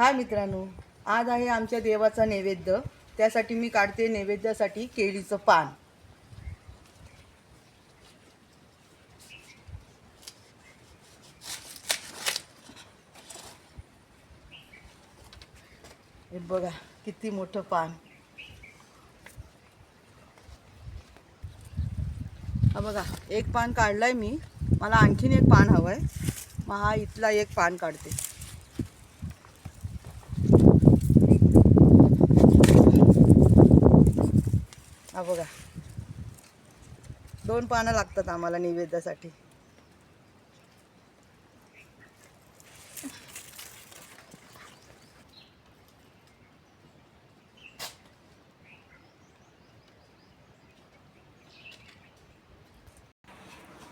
हाय मित्रांनो आज आहे आमच्या देवाचा नैवेद्य. त्यासाठी मी काढते नैवेद्यासाठी केळीचं पान. हे बघा किती मोठं पान. हा बघा एक पान काढलाय मी. मला आणखीन एक पान हवंय. मग हा इथला एक पान काढते. हा बघा. दोन पानं लागतात आम्हाला नैवेद्यासाठी.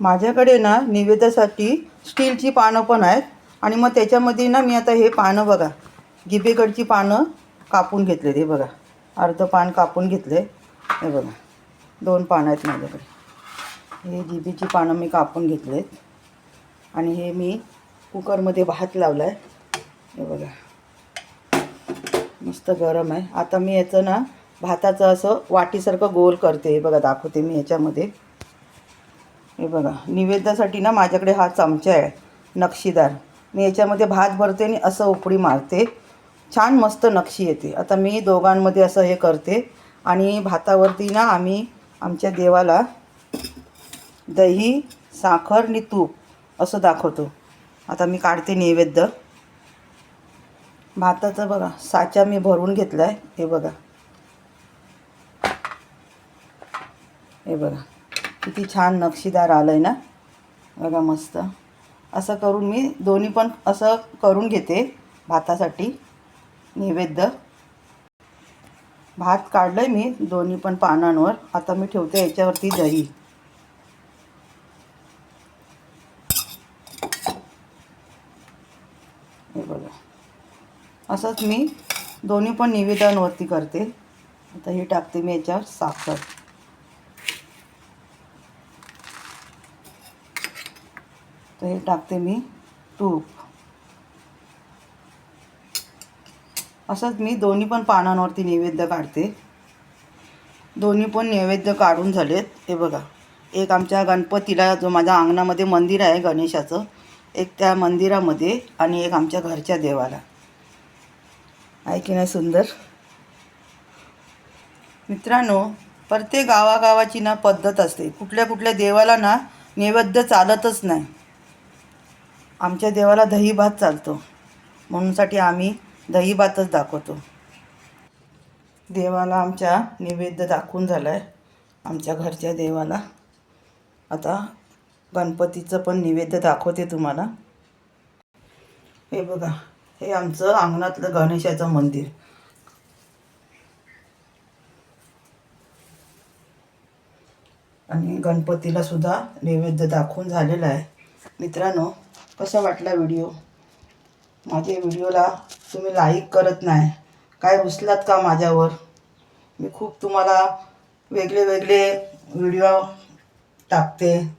माझ्याकडे ना निवेद्यासाठी स्टीलची पानं पण आहेत. आणि मग त्याच्यामध्ये ना मी आता हे पानं बघा. गिबेकडची पानं कापून घेतले ते बघा. अर्ध पान कापून घेतले हे बघा. दोन पानं आहेत माझ्याकडे. हे जिबीची पानं मी कापून घेतलेत. आणि हे मी कुकरमध्ये भात लावला आहे हे बघा. मस्त गरम आहे. आता मी याचं ना भाताचं असं वाटीसारखं गोल करते. हे बघा दाखवते मी याच्यामध्ये. हे बघा. निवेद्यासाठी ना माझ्याकडे हा चमचा आहे नक्षीदार. मी याच्यामध्ये भात भरते आणि असं उपडी मारते. छान मस्त नक्षी येते. आता मी दोघांमध्ये असं हे करते. आणि भातावरती ना आम्ही आमच्या देवाला दही साखर आणि तूप असं दाखवतो. आता मी काढते नैवेद्य. भाताचं बघा साचा मी भरून घेतला आहे हे बघा. हे बघा. किती छान नक्षीदार आलं आहे ना? बघा मस्त. असं करून मी दोन्ही पण असं करून घेते भातासाठी नैवेद्य. भात काढलं आहे मी दोन्ही पण पानांवर. आता मी ठेवते याच्यावरती दही. हे बघा. असंच मी दोन्ही पण निवेदनवरती करते. आता हे टाकते मी याच्यावर साखर. तर हे टाकते मी तूप. असंच मी दोन्ही पण पानांवरती नैवेद्य काढते. दोन्ही पण नैवेद्य काढून झालेत. हे बघा एक आमच्या गणपतीला जो माझ्या अंगणामध्ये मंदिर आहे गणेशाचं एक त्या मंदिरामध्ये आणि एक आमच्या घरच्या देवाला. आहे की नाही सुंदर? मित्रांनो प्रत्येक गावागावाची ना पद्धत असते. कुठल्या कुठल्या देवाला ना नैवेद्य चालतच नाही. आमच्या देवाला दही भात चालतो. म्हणूनसाठी आम्ही दही भातच दाखवतो. देवाला आमच्या नैवेद्य दाखवून झाला आहे आमच्या घरच्या देवाला. आता गणपतीचं पण नैवेद्य दाखवते तुम्हाला. हे बघा हे आमचं अंगणातलं गणेशाचं मंदिर. आणि गणपतीला सुद्धा नैवेद्य दाखवून झालेला आहे. मित्रांनो कसा वाटला व्हिडिओ? माझ्या व्हिडिओला तुम्ही लाईक करत नाही. काय रुसलात का माझ्यावर? मी खूप तुम्हाला वेगळे वेगळे व्हिडिओ टाकते.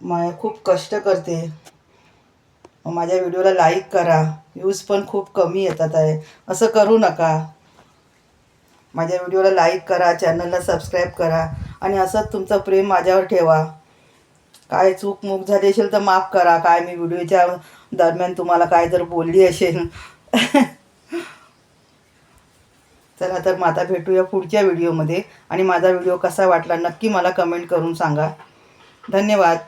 मा खूप कष्ट करते. माझ्या व्हिडिओला लाईक करा. व्ह्यूज पण खूप कमी येतात आहे. असं करू नका. माझ्या व्हिडिओला लाईक करा चॅनलला सबस्क्राईब करा. आणि असंच तुमचं प्रेम माझ्यावर ठेवा. काय चूक मूक झाली असेल तर माफ करा. काय मी व्हिडिओच्या दरम्यान तुम्हाला काय जर बोलली असेल. चला तर माता आता भेटूया पुढच्या व्हिडिओमध्ये. आणि माझा व्हिडिओ कसा वाटला नक्की मला कमेंट करून सांगा. धन्यवाद.